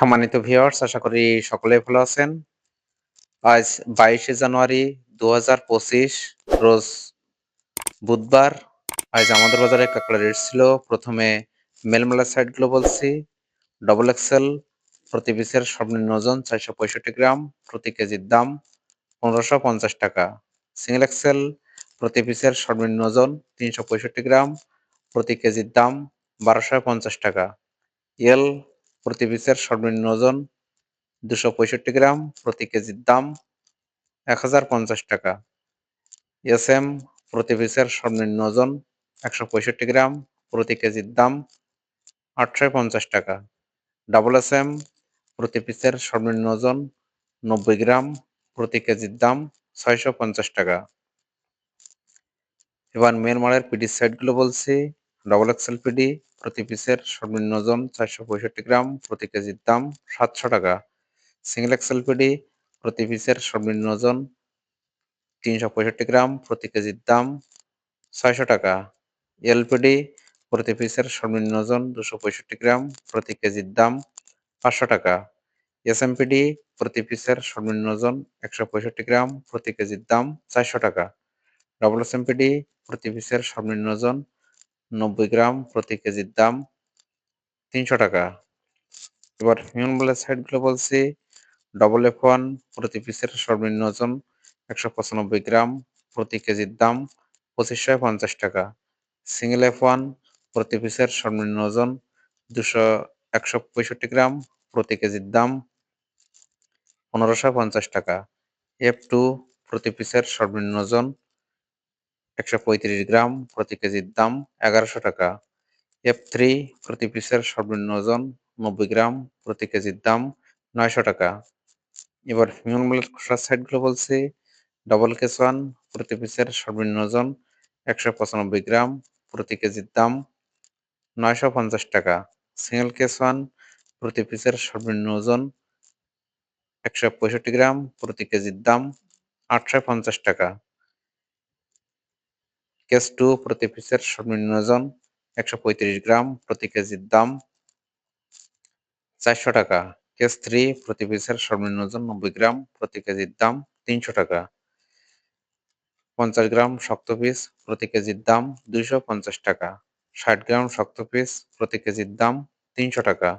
সম্মানিত ভিউয়ার্স আশা করি সকলে ভালো আছেন। আজ বাইশে জানুয়ারি দু হাজার পঁচিশ, রোজ বুধবার। আজ আমাদের বাজারে কাঁকড়া রেট ছিল। প্রথমে মেলমেলা সাইডগুলো বলছি। ডবল এক্সেল প্রতি পিসের সর্বনিম্ন ওজন চারশো পঁয়ষট্টি গ্রাম, প্রতি কেজির দাম পনেরোশো পঞ্চাশ টাকা। সিঙ্গেল এক্সেল প্রতি পিসের সর্বনিম্ন ওজন তিনশো পঁয়ষট্টি গ্রাম, প্রতি কেজির দাম বারোশো পঞ্চাশ টাকা। এল প্রতি পিসের সর্বনিম্ন ওজন দুশো পঁয়ষট্টি গ্রাম, প্রতি কেজির দাম এক হাজার পঞ্চাশ টাকা। এস এম প্রতি পিসের সর্বনিম্ন ওজন একশো পঁয়ষট্টি গ্রাম, প্রতি কেজির দাম আটশো পঞ্চাশ টাকা। ডাবল এস এম প্রতি পিসের সর্বনিম্ন ওজন নব্বই গ্রাম, প্রতি কেজির দাম ছয়শো পঞ্চাশ টাকা। এবার মেন মালের পিডি সাইডগুলো বলছি ডবল এক্সেল পিডি প্রতি পিসের সর্বনিম্ন ওজন চারশো পঁয়ষট্টি গ্রাম, প্রতি কেজির দাম সাতশো টাকা। সিঙ্গেল এক্সেল পিডি প্রতি পিসের সর্বনিম্ন ওজন তিনশো পঁয়ষট্টি গ্রাম, প্রতি কেজির দাম ছয়শো টাকা। এলপিডি প্রতি পিসের সর্বনিম্ন ওজন দুশো পঁয়ষট্টি গ্রাম, প্রতি কেজির দাম পাঁচশো টাকা। এসএমপিডি প্রতি পিসের সর্বনিম্ন ওজন একশো পঁয়ষট্টি গ্রাম, প্রতি কেজির দাম চারশো টাকা। ডবল এসএমপিডি প্রতি পিসের সর্বনিম্ন ওজন নব্বই গ্রাম প্রতি কেজির দাম তিনশো টাকা। এবার হিউম্যান বলের সাইডগুলো বলছি। ডবল এফ ওয়ান প্রতি পিসের সর্বনিম্ন ওজন একশো পঁচানব্বই গ্রাম প্রতি কেজির দাম পঁচিশশো পঞ্চাশ টাকা। সিঙ্গেল এফ ওয়ান প্রতি পিসের সর্বনিম্ন ওজন দুশো একশো পঁয়ষট্টি গ্রাম প্রতি কেজির দাম পনেরোশো পঞ্চাশ টাকা। এফ টু প্রতি পিসের সর্বনিম্ন ওজন একশো পঁয়ত্রিশ গ্রাম প্রতি কেজির দাম এগারোশো টাকা। এফ থ্রি প্রতি পিসের সর্বনিম্ন ওজন নব্বই গ্রাম প্রতি কেজির দাম নয়শো টাকা। এবার হিউম্যান মিলের খোসা সাইডগুলো বলছি। ডবল কেস ওয়ান প্রতি পিসের সর্বনিম্ন ওজন একশো পঁচানব্বই গ্রাম প্রতি কেজির দাম নয়শো পঞ্চাশ টাকা। সিঙ্গেল কেস ওয়ান প্রতি পিসের সর্বনিম্ন ওজন একশো পঁয়ষট্টি গ্রাম প্রতি কেজির দাম আটশো পঞ্চাশ টাকা। কেস টু প্রতি পিসের সর্বনিম্ন ওজন একশো পঁয়ত্রিশ গ্রাম প্রতি কেজির দাম চারশো টাকা। কেস থ্রি প্রতি পিসের সর্বনিম্ন ওজন নব্বই গ্রাম প্রতি কেজির দাম তিনশো টাকা। পঞ্চাশ গ্রাম শক্ত পিস প্রতি কেজির দাম দুইশো পঞ্চাশ টাকা। ষাট গ্রাম শক্ত পিস প্রতি কেজির দাম তিনশো টাকা।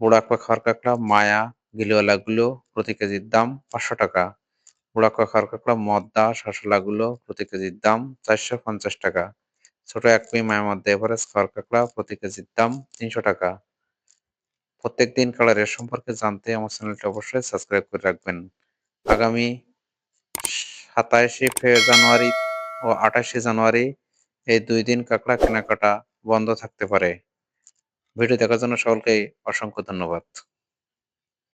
বুড়াকুয়া খাওয়ার কাঁকড়া, মায়া, গিলিওয়ালাগুলো প্রতি কেজির দাম পাঁচশো টাকা। বুড়াকুয়া খাওয়ার কাঁকড়া, মদ্দা, শাসলাগুলো প্রতি কেজির দাম চারশো পঞ্চাশ টাকা। ছোট এক পি মায়া মধ্যে এভারেজ খাওয়ার কাঁকড়া প্রতি কেজির দাম তিনশো টাকা। প্রত্যেক দিন কালারের সম্পর্কে জানতে আমার চ্যানেলটি অবশ্যই সাবস্ক্রাইব করে রাখবেন। আগামী সাতাইশে জানুয়ারি ও আঠাশে জানুয়ারি এই দুই দিন কাঁকড়া কেনাকাটা বন্ধ থাকতে পারে। ভিডিও দেখার জন্য সকলকে অসংখ্য ধন্যবাদ।